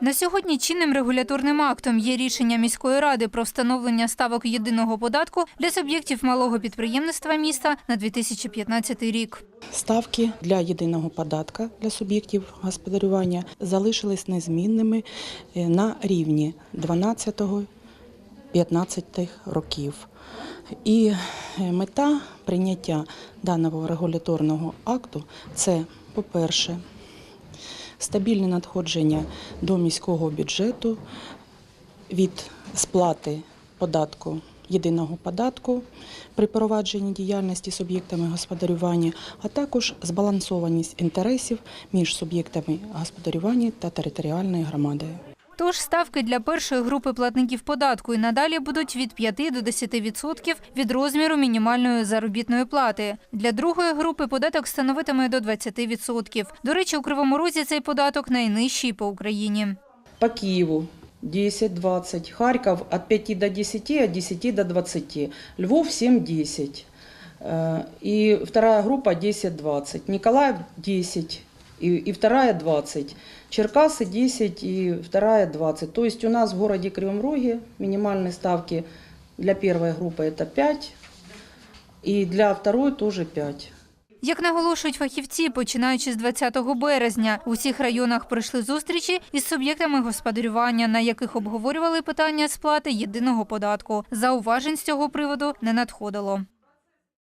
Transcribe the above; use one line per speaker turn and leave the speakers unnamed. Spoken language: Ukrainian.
На сьогодні чинним регуляторним актом є рішення міської ради про встановлення ставок єдиного податку для суб'єктів малого підприємництва міста на 2015 рік.
Ставки для єдиного податка для суб'єктів господарювання залишились незмінними е, на рівні 12-15 років. І е, мета прийняття даного регуляторного акту це, по-перше, стабільне надходження до міського бюджету від сплати податку єдиного податку при провадженні діяльності суб'єктами господарювання, а також збалансованість інтересів між суб'єктами господарювання та територіальною громадою.
Тож ставки для першої групи платників податку і надалі будуть від 5 до 10% від розміру мінімальної заробітної плати. Для другої групи податок становитиме до 20%. До речі, у Кривому Розі цей податок найнижчий по Україні.
По Киеву 10-20, Харьков от 5 до 10, от 10 до 20, Львов 7-10. Э, И вторая группа 10-20, Николаев 10 и, и вторая 20, Черкасы 10 и вторая 20. То есть у нас в городе Кривом Роге минимальные ставки для первой группы это 5 и для второй тоже 5.
Як наголошують фахівці, починаючи з 20 березня, у всіх районах пройшли зустрічі із суб'єктами господарювання, на яких обговорювали питання сплати єдиного податку. Зауважень з цього приводу не надходило.